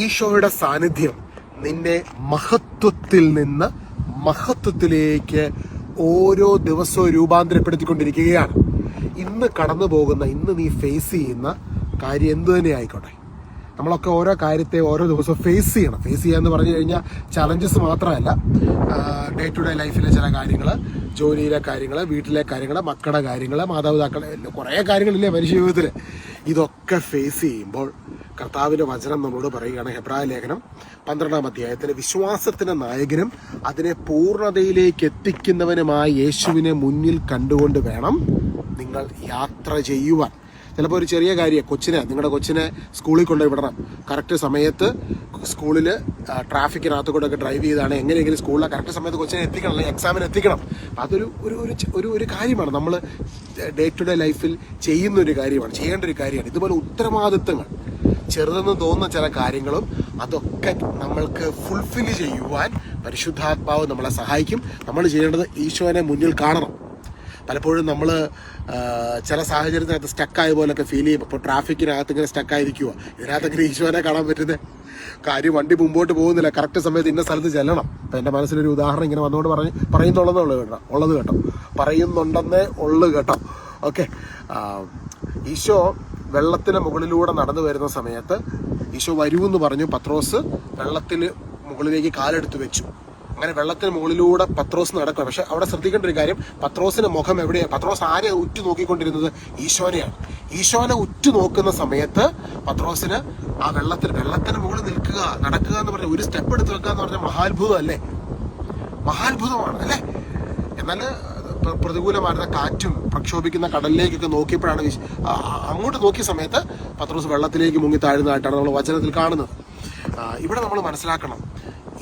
ഈശോയുടെ സാന്നിധ്യം നിന്നെ മഹത്വത്തിൽ നിന്ന് മഹത്വത്തിലേക്ക് ഓരോ ദിവസവും രൂപാന്തരപ്പെടുത്തിക്കൊണ്ടിരിക്കുകയാണ്. ഇന്ന് കടന്നു പോകുന്ന ഇന്ന് നീ ഫേസ് ചെയ്യുന്ന കാര്യം എന്തു തന്നെ ആയിക്കോട്ടെ. നമ്മളൊക്കെ ഓരോ കാര്യത്തെ ഓരോ ദിവസവും ഫേസ് ചെയ്യണം. ഫേസ് ചെയ്യാന്ന് പറഞ്ഞു കഴിഞ്ഞാൽ ചലഞ്ചസ് മാത്രമല്ല. ഡേ ടു ഡേ ലൈഫിലെ ചില കാര്യങ്ങൾ ജോലിയിലെ കാര്യങ്ങൾ വീട്ടിലെ കാര്യങ്ങൾ മക്കളുടെ കാര്യങ്ങൾ മാതാപിതാക്കളെ കുറേ കാര്യങ്ങളില്ലേ മനുഷ്യ ജീവിതത്തിൽ ഇതൊക്കെ ഫേസ് ചെയ്യുമ്പോൾ കർത്താവിന്റെ വചനം നമ്മളോട് പറയുകയാണ് ഹെബ്രായ ലേഖനം പന്ത്രണ്ടാം അധ്യായത്തിൽ വിശ്വാസത്തിന്റെ നായകനും അതിനെ പൂർണതയിലേക്ക് എത്തിക്കുന്നവനുമായ യേശുവിനെ മുന്നിൽ കണ്ടുകൊണ്ട് വേണം നിങ്ങൾ യാത്ര ചെയ്യുവാൻ. ചിലപ്പോൾ ഒരു ചെറിയ കാര്യം കൊച്ചിനെ നിങ്ങളുടെ കൊച്ചിനെ സ്കൂളിൽ കൊണ്ടുപോയി വിടണം. കറക്റ്റ് സമയത്ത് സ്കൂളിൽ ട്രാഫിക്കിനകത്ത് കൂടെ ഒക്കെ ഡ്രൈവ് ചെയ്താണ്. എങ്ങനെയെങ്കിലും സ്കൂളിലെ കറക്റ്റ് സമയത്ത് കൊച്ചിനെ എത്തിക്കണം അല്ലെങ്കിൽ എക്സാമിന് എത്തിക്കണം. അതൊരു ഒരു ഒരു ഒരു കാര്യമാണ്. നമ്മൾ ഡേ ടു ഡേ ലൈഫിൽ ചെയ്യുന്ന ഒരു കാര്യമാണ് ചെയ്യേണ്ട ഒരു കാര്യമാണ്. ഇതുപോലെ ഉത്തരവാദിത്തങ്ങൾ. ചെറുതെന്ന് തോന്നുന്ന ചില കാര്യങ്ങളും അതൊക്കെ നമ്മൾക്ക് ഫുൾഫിൽ ചെയ്യുവാൻ പരിശുദ്ധാത്മാവ് നമ്മളെ സഹായിക്കും. നമ്മൾ ചെയ്യേണ്ടത് ഈശോനെ മുന്നിൽ കാണണം. പലപ്പോഴും നമ്മൾ ചില സാഹചര്യത്തിനകത്ത് സ്റ്റക്കായ പോലൊക്കെ ഫീൽ ചെയ്യും. ഇപ്പോൾ ട്രാഫിക്കിനകത്ത് ഇങ്ങനെ സ്റ്റക്കായിരിക്കുക ഇതിനകത്തെങ്കിലും ഈശോനെ കാണാൻ പറ്റുന്നത് കാര്യം വണ്ടി മുമ്പോട്ട് പോകുന്നില്ല. കറക്റ്റ് സമയത്ത് ഇന്ന സ്ഥലത്ത് ചെല്ലണം. അപ്പം എന്റെ മനസ്സിലൊരു ഉദാഹരണം ഇങ്ങനെ വന്നുകൊണ്ട് പറഞ്ഞ് പറയുന്നുള്ളതേ ഉള്ളു കേട്ടോ. ഉള്ളത് കേട്ടോ. പറയുന്നുണ്ടെന്നേ ഉള്ളു കേട്ടോ. ഓക്കെ ഈശോ വെള്ളത്തിന് മുകളിലൂടെ നടന്നു വരുന്ന സമയത്ത് ഈശോ വരുമെന്ന് പറഞ്ഞു പത്രോസ് വെള്ളത്തിന് മുകളിലേക്ക് കാലെടുത്ത് വെച്ചു. അങ്ങനെ വെള്ളത്തിന് മുകളിലൂടെ പത്രോസ് നടക്കുക. പക്ഷെ അവിടെ ശ്രദ്ധിക്കേണ്ട ഒരു കാര്യം പത്രോസിന്റെ മുഖം എവിടെയാണ് പത്രോസ് ആരെ ഉറ്റു നോക്കിക്കൊണ്ടിരുന്നത് ഈശോനെയാണ്. ഈശോനെ ഉറ്റു നോക്കുന്ന സമയത്ത് പത്രോസിന് ആ വെള്ളത്തിന് വെള്ളത്തിന് മുകളിൽ നിൽക്കുക നടക്കുക എന്ന് പറഞ്ഞ ഒരു സ്റ്റെപ്പ് എടുത്ത് വെക്കുക എന്ന് പറഞ്ഞ മഹാത്ഭുതം അല്ലേ മഹാത്ഭുതമാണ് അല്ലേ? എന്നാൽ പ്രതികൂലമായിരുന്ന കാറ്റും പ്രക്ഷോഭിക്കുന്ന കടലിലേക്കൊക്കെ നോക്കിയപ്പോഴാണ് അങ്ങോട്ട് നോക്കിയ സമയത്ത് പത്രോസ് വെള്ളത്തിലേക്ക് മുങ്ങി താഴുന്നതായിട്ടാണ് നമ്മൾ വചനത്തിൽ കാണുന്നത്. ഇവിടെ നമ്മൾ മനസ്സിലാക്കണം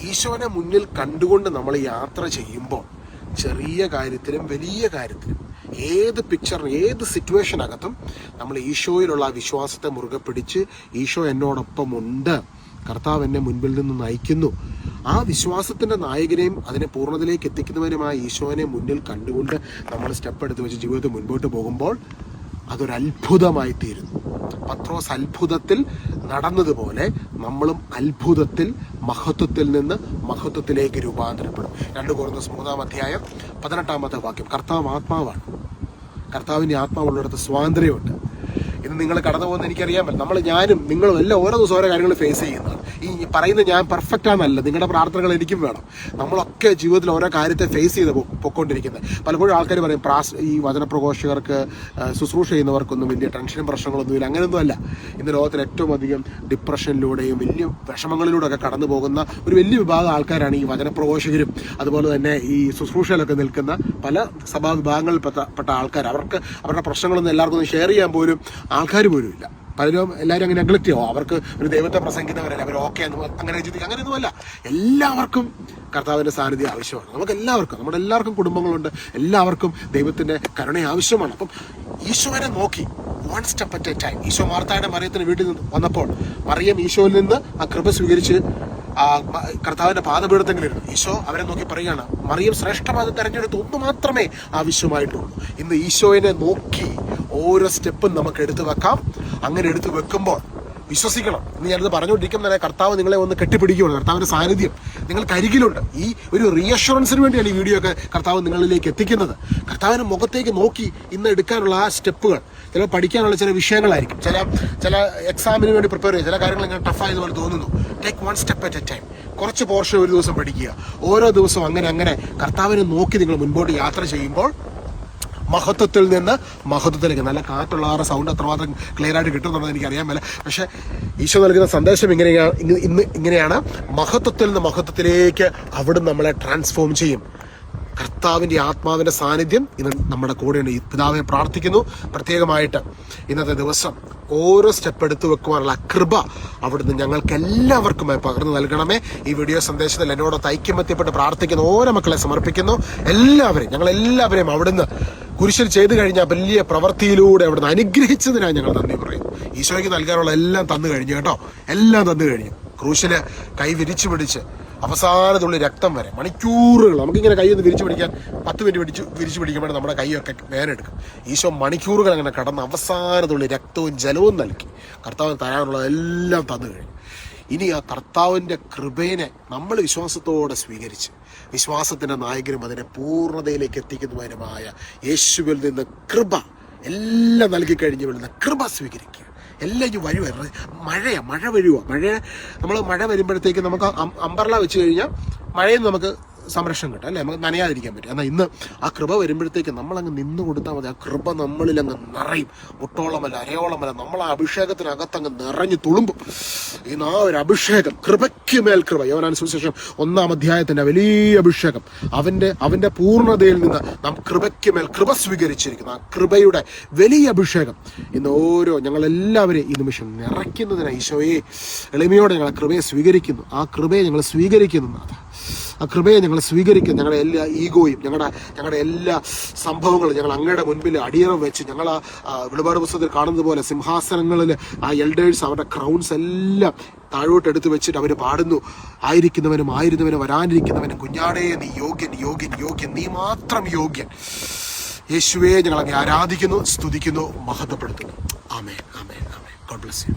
ഈശോനെ മുന്നിൽ കണ്ടുകൊണ്ട് നമ്മൾ യാത്ര ചെയ്യുമ്പോൾ ചെറിയ കാര്യത്തിലും വലിയ കാര്യത്തിലും ഏത് പിക്ചറിന് ഏത് സിറ്റുവേഷനകത്തും നമ്മൾ ഈശോയിലുള്ള ആ വിശ്വാസത്തെ മുറുകെ പിടിച്ച് ഈശോ എന്നോടൊപ്പം ഉണ്ട് കർത്താവ് എന്നെ മുൻപിൽ നിന്ന് നയിക്കുന്നു. ആ വിശ്വാസത്തിന്റെ നായകനെയും അതിനെ പൂർണതയിലേക്ക് എത്തിക്കുന്നവനുമായ ഈശോനെ മുന്നിൽ കണ്ടുകൊണ്ട് നമ്മൾ സ്റ്റെപ്പ് എടുത്ത് വെച്ച് ജീവിതത്തിൽ മുൻപോട്ട് പോകുമ്പോൾ അതൊരു അത്ഭുതമായി തീരുന്നു. പത്രോസ് അത്ഭുതത്തിൽ നടന്നതുപോലെ നമ്മളും അത്ഭുതത്തിൽ മഹത്വത്തിൽ നിന്ന് മഹത്വത്തിലേക്ക് രൂപാന്തരപ്പെടും. രണ്ട് കുറഞ്ഞ മൂന്നാം അധ്യായം പതിനെട്ടാമത്തെ വാക്യം. കർത്താവ് ആത്മാവാണ്. കർത്താവിന്റെ ആത്മാവുള്ളിടത്ത് സ്വാതന്ത്ര്യമുണ്ട്. ഇന്ന് നിങ്ങൾ കടന്നു പോകുന്ന എനിക്കറിയാമല്ലോ നമ്മൾ ഞാനും നിങ്ങളും എല്ലാം ഓരോ ദിവസം ഓരോ കാര്യങ്ങൾ ഫേസ് ചെയ്യുന്നതാണ് ഈ പറയുന്ന ഞാൻ പെർഫെക്റ്റ് ആണെന്നല്ല നിങ്ങളുടെ പ്രാർത്ഥനകൾ എനിക്കും വേണം. നമ്മളൊക്കെ ജീവിതത്തിൽ ഓരോ കാര്യത്തെ ഫേസ് ചെയ്ത് പൊക്കോണ്ടിരിക്കുന്നത് പലപ്പോഴും ആൾക്കാർ പറയും പ്രാസ് ഈ വചനപ്രഘോഷകർക്ക് ശുശ്രൂഷ ചെയ്യുന്നവർക്കൊന്നും വലിയ ടെൻഷനും പ്രശ്നങ്ങളൊന്നുമില്ല അങ്ങനെയൊന്നും അല്ല ഇന്ന് ലോകത്തിൽ ഏറ്റവും അധികം ഡിപ്രഷനിലൂടെയും വലിയ വിഷമങ്ങളിലൂടെ ഒക്കെ കടന്നു പോകുന്ന ഒരു വലിയ വിഭാഗം ആൾക്കാരാണ് ഈ വചനപ്രഘോഷകരും. അതുപോലെ തന്നെ ഈ ശുശ്രൂഷയിലൊക്കെ നിൽക്കുന്ന പല സഭാ വിഭാഗങ്ങളിൽപ്പെട്ട പെട്ട ആൾക്കാർ. അവർക്ക് അവരുടെ പ്രശ്നങ്ങളൊന്നും എല്ലാവർക്കും ഷെയർ ചെയ്യാൻ പോലും ആൾക്കാർ പോലും ഇല്ല പലരും എല്ലാവരും അങ്ങനെ നെഗ്ലക്ട് ചെയ്യും. അവർക്ക് ഒരു ദൈവത്തെ പ്രസംഗിക്കുന്നവരല്ല അവർ ഓക്കെ എന്ന് അങ്ങനെ ഒന്നുമല്ല അങ്ങനെയൊന്നുമല്ല. എല്ലാവർക്കും കർത്താവിന്റെ സാന്നിധ്യം ആവശ്യമാണ്. നമുക്ക് എല്ലാവർക്കും നമ്മുടെ എല്ലാവർക്കും കുടുംബങ്ങളുണ്ട്. എല്ലാവർക്കും ദൈവത്തിന്റെ കരുണ ആവശ്യമാണ്. അപ്പം ഈശോനെ നോക്കി. One step at a time Isho മാർത്തായുടെ മറിയത്തിന് വീട്ടിൽ നിന്ന് വന്നപ്പോൾ മറിയം ഈശോയിൽ നിന്ന് ആ കൃപ സ്വീകരിച്ച് ആ കർത്താവിന്റെ പാദപീഠത്തെങ്കിലിരുന്നു ഈശോ അവരെ നോക്കി പറയുകയാണ് മറിയം ശ്രേഷ്ഠമായത് തെരഞ്ഞെടുത്ത് ഒന്ന് മാത്രമേ ആവശ്യമായിട്ടുള്ളൂ. ഇന്ന് ഈശോയെ നോക്കി ഓരോ സ്റ്റെപ്പും നമുക്ക് എടുത്തു വെക്കാം. അങ്ങനെ എടുത്തു വെക്കുമ്പോൾ വിശ്വസിക്കണം. ഇന്ന് ഞാനിത് പറഞ്ഞുകൊണ്ടിരിക്കുന്ന തന്നെ കർത്താവ് നിങ്ങളെ ഒന്ന് കെട്ടിപ്പിടിക്കുകയാണ് കർത്താവിന്റെ സാന്നിധ്യം നിങ്ങൾക്ക് അരികിലുണ്ട് ഈ ഒരു റീഅഷുറൻസിന് വേണ്ടിയാണ് ഈ വീഡിയോ ഒക്കെ കർത്താവ് നിങ്ങളിലേക്ക് എത്തിക്കുന്നത്. കർത്താവിന്റെ മുഖത്തേക്ക് നോക്കി ഇന്ന് എടുക്കാനുള്ള ആ സ്റ്റെപ്പുകൾ ചില പഠിക്കാനുള്ള ചില വിഷയങ്ങളായിരിക്കും. ചില ചില എക്സാമിന് വേണ്ടി പ്രിപ്പയർ ചെയ്യുക ചില കാര്യങ്ങൾ ഇങ്ങനെ ടഫായതുപോലെ തോന്നുന്നു. Take one step at a time കുറച്ച് പോർഷൻ ഒരു ദിവസം പഠിക്കുക. ഓരോ ദിവസവും അങ്ങനെ അങ്ങനെ കർത്താവിനെ നോക്കി നിങ്ങൾ മുൻപോട്ട് യാത്ര ചെയ്യുമ്പോൾ മഹത്വത്തിൽ നിന്ന് മഹത്വത്തിലേക്ക്. നല്ല കാറ്റുള്ള ആറ് സൗണ്ട് അത്രമാത്രം ക്ലിയർ ആയിട്ട് കിട്ടുന്നുണ്ടെന്ന് എനിക്ക് അറിയാൻ മേല. പക്ഷേ ഈശോ നൽകുന്ന സന്ദേശം ഇങ്ങനെയാണ് ഇങ്ങ- ഇന്ന് ഇങ്ങനെയാണ്. മഹത്വത്തിൽ നിന്ന് മഹത്വത്തിലേക്ക് അവിടെ നമ്മളെ ട്രാൻസ്ഫോം ചെയ്യും. കർത്താവിന്റെ ആത്മാവിന്റെ സാന്നിധ്യം ഇന്ന് നമ്മുടെ കൂടെയുണ്ട്. ഈ പിതാവെ പ്രാർത്ഥിക്കുന്നു. പ്രത്യേകമായിട്ട് ഇന്നത്തെ ദിവസം ഓരോ സ്റ്റെപ്പ് എടുത്തു വെക്കുവാനുള്ള കൃപ അവിടുന്ന് ഞങ്ങൾക്ക് എല്ലാവർക്കുമായി പകർന്നു നൽകണമേ. ഈ വീഡിയോ സന്ദേശത്തിൽ എന്നോട് ഐക്യമത്യപ്പെട്ട് പ്രാർത്ഥിക്കുന്ന ഓരോ മക്കളെ സമർപ്പിക്കുന്നു. എല്ലാവരെയും ഞങ്ങൾ എല്ലാവരെയും അവിടുന്ന് കുരിശിൽ ചെയ്തു കഴിഞ്ഞ വലിയ പ്രവൃത്തിയിലൂടെ അവിടുന്ന് അനുഗ്രഹിച്ചതിനാണ് ഞങ്ങൾ നന്ദി പറയും ഈശോയ്ക്ക് നൽകാനുള്ള എല്ലാം തന്നു കഴിഞ്ഞു കേട്ടോ. എല്ലാം തന്നു കഴിഞ്ഞു. ക്രൂശിനെ കൈ വിരിച്ചു പിടിച്ച് അവസാനത്തുള്ളിൽ രക്തം വരെ മണിക്കൂറുകൾ നമുക്കിങ്ങനെ കൈ ഒന്ന് വിരിച്ചു പിടിക്കാൻ പത്ത് മിനിറ്റ് പിടിച്ച് വിരിച്ചു പിടിക്കുമ്പോൾ നമ്മുടെ കൈയൊക്കെ വേനെടുക്കും ഈശോ മണിക്കൂറുകൾ അങ്ങനെ കടന്ന് അവസാനത്തുള്ളിൽ രക്തവും ജലവും നൽകി. കർത്താവ് തരാനുള്ള എല്ലാം തന്നു കഴിഞ്ഞു. ഇനി ആ കർത്താവിന്റെ കൃപേനെ നമ്മൾ വിശ്വാസത്തോടെ സ്വീകരിച്ച് വിശ്വാസത്തിന്റെ നായകനും അതിനെ പൂർണതയിലേക്ക് എത്തിക്കുന്നതിനുമായ യേശുവിൽ നിന്ന് കൃപ എല്ലാം നൽകി കഴിഞ്ഞ് വരുന്ന കൃപ സ്വീകരിക്കുക. എല്ലാം ഇനി വരുവാ മഴയാണ് മഴ വരുവാ. മഴ നമ്മൾ മഴ വരുമ്പോഴത്തേക്ക് നമുക്ക് അമ്പർല വെച്ച് കഴിഞ്ഞാൽ മഴയും നമുക്ക് സംരക്ഷണം കിട്ടും അല്ലേ? നമുക്ക് നനയാതിരിക്കാൻ പറ്റും. എന്നാൽ ഇന്ന് ആ കൃപ വരുമ്പോഴത്തേക്ക് നമ്മളങ്ങ് നിന്ന് കൊടുത്താൽ മതി. ആ കൃപ നമ്മളിൽ അങ്ങ് നിറയും. മുട്ടോളമല്ല അരയോളമല്ല നമ്മൾ ആ അഭിഷേകത്തിനകത്തങ്ങ് നിറഞ്ഞു തുളുമ്പും. ഇന്ന് ആ ഒരു അഭിഷേകം കൃപയ്ക്ക് മേൽ കൃപ. യോനാൻ ഒന്നാം അധ്യായത്തിന്റെ വലിയ അഭിഷേകം. അവന്റെ അവന്റെ പൂർണതയിൽ നിന്ന് നാം കൃപയ്ക്ക് മേൽ കൃപ സ്വീകരിച്ചിരിക്കുന്നു. ആ കൃപയുടെ വലിയ അഭിഷേകം. ഇന്ന് ഓരോ ഞങ്ങളെല്ലാവരെയും ഈ നിമിഷം നിറയ്ക്കുന്നതിന് ഈശോയെ എളിമയോടെ ഞങ്ങൾ കൃപയെ സ്വീകരിക്കുന്നു. ആ കൃപയെ ഞങ്ങൾ സ്വീകരിക്കുന്നു നാഥ. ആ കൃപയെ ഞങ്ങൾ സ്വീകരിക്കും. ഞങ്ങളുടെ എല്ലാ ഈഗോയും ഞങ്ങളുടെ ഞങ്ങളുടെ എല്ലാ സംഭവങ്ങളും ഞങ്ങൾ അങ്ങയുടെ മുൻപിൽ അടിയറം വെച്ച് ഞങ്ങൾ ആ വെളിപാട് പുസ്തകത്തിൽ കാണുന്നത് പോലെ സിംഹാസനങ്ങളിൽ ആ എൽഡേഴ്സ് അവരുടെ ക്രൗൺസ് എല്ലാം താഴോട്ട് എടുത്തു വെച്ചിട്ട് അവർ പാടുന്നു. ആയിരിക്കുന്നവനും ആയിരുന്നവനും വരാനിരിക്കുന്നവനും കുഞ്ഞാടേ നീ യോഗ്യൻ യോഗ്യൻ യോഗ്യൻ നീ മാത്രം യോഗ്യൻ. യേശുവെ ഞങ്ങൾ ആരാധിക്കുന്നു സ്തുതിക്കുന്നു മഹത്വപ്പെടുത്തുന്നു. ആമേ ആമേ ആമേ ഗോഡ് ബ്ലസ് യു